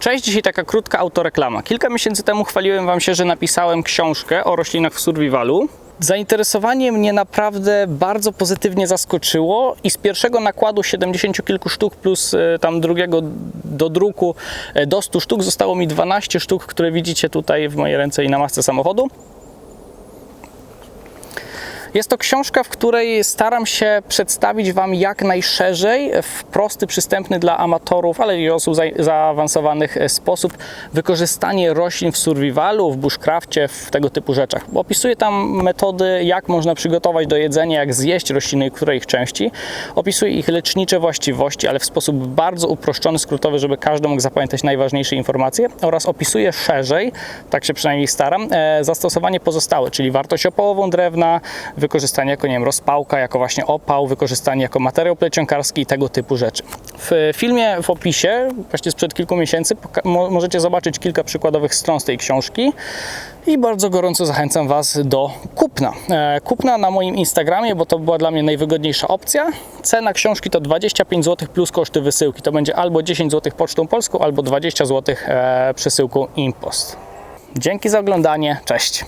Cześć, dzisiaj taka krótka autoreklama. Kilka miesięcy temu chwaliłem Wam się, że napisałem książkę o roślinach w survivalu. Zainteresowanie mnie naprawdę bardzo pozytywnie zaskoczyło i z pierwszego nakładu 70 kilku sztuk plus e, tam drugiego do druku e, do 100 sztuk zostało mi 12 sztuk, które widzicie tutaj w mojej ręce i na masce samochodu. Jest to książka, w której staram się przedstawić Wam jak najszerzej, w prosty, przystępny dla amatorów, ale i osób za- zaawansowanych e, sposób wykorzystanie roślin w survivalu, w bushcrafcie, w tego typu rzeczach. Opisuję tam metody, jak można przygotować do jedzenia, jak zjeść rośliny i które ich części. Opisuję ich lecznicze właściwości, ale w sposób bardzo uproszczony, skrótowy, żeby każdy mógł zapamiętać najważniejsze informacje oraz opisuję szerzej, tak się przynajmniej staram, e, zastosowanie pozostałe, czyli wartość opałową drewna, wykorzystanie jako, nie wiem, rozpałka, jako właśnie opał, wykorzystanie jako materiał plecionkarski i tego typu rzeczy. W filmie w opisie, właśnie sprzed kilku miesięcy, możecie zobaczyć kilka przykładowych stron z tej książki i bardzo gorąco zachęcam Was do kupna. E, Kupna na moim Instagramie, bo to była dla mnie najwygodniejsza opcja. Cena książki to 25 zł plus koszty wysyłki. To będzie albo 10 zł pocztą polską, albo 20 zł e, przesyłką Impost. Dzięki za oglądanie. Cześć.